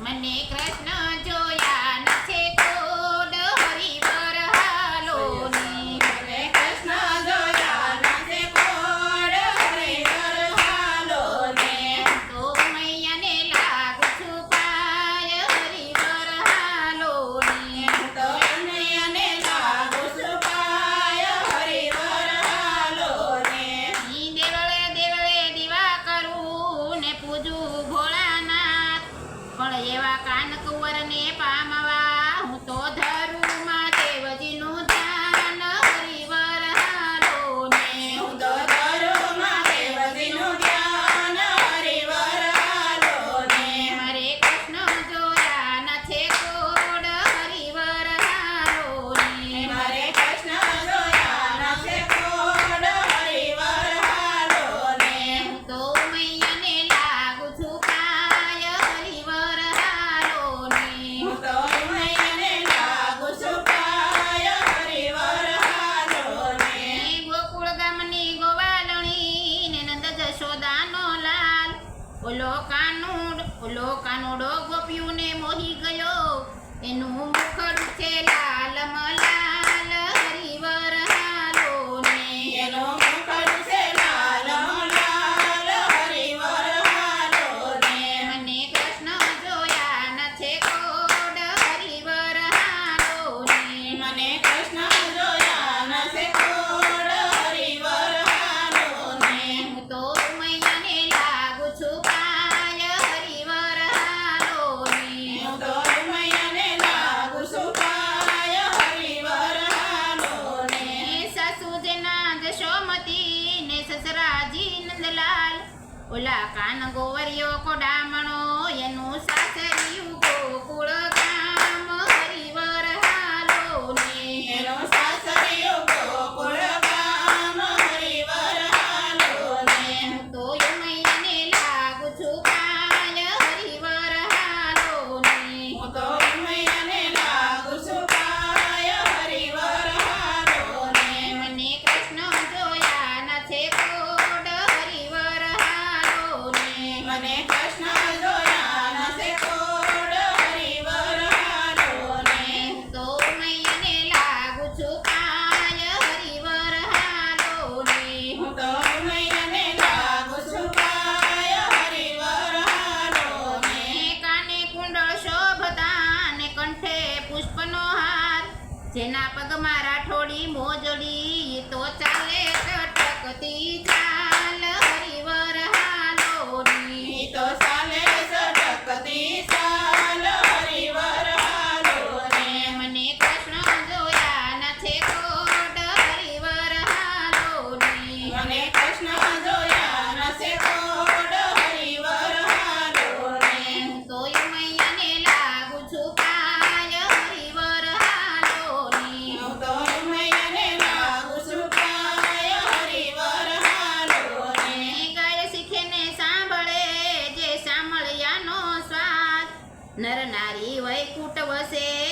મને કૃષ્ણ જોયા કાન કુંવર ને પામવા હું તો ધર ઓલો કાનુડ ઓલો કાનુડો ગોપિયુને મોહી ગયો. એનું મુખડું છે લાલ મલાલ હરિવર ને એનો મુખડું લાલ મલાલ હરિવર ને મને કૃષ્ણ જોયા ન કોડ હરિવર હાલો મને કૃષ્ણ ઓલા કાન ગોવરિયો કોડા જેના પગમાં રાઠોડી મોજડી તો ચાલે ટકતી ચાલે. નર નારી વૈકુટ વસે.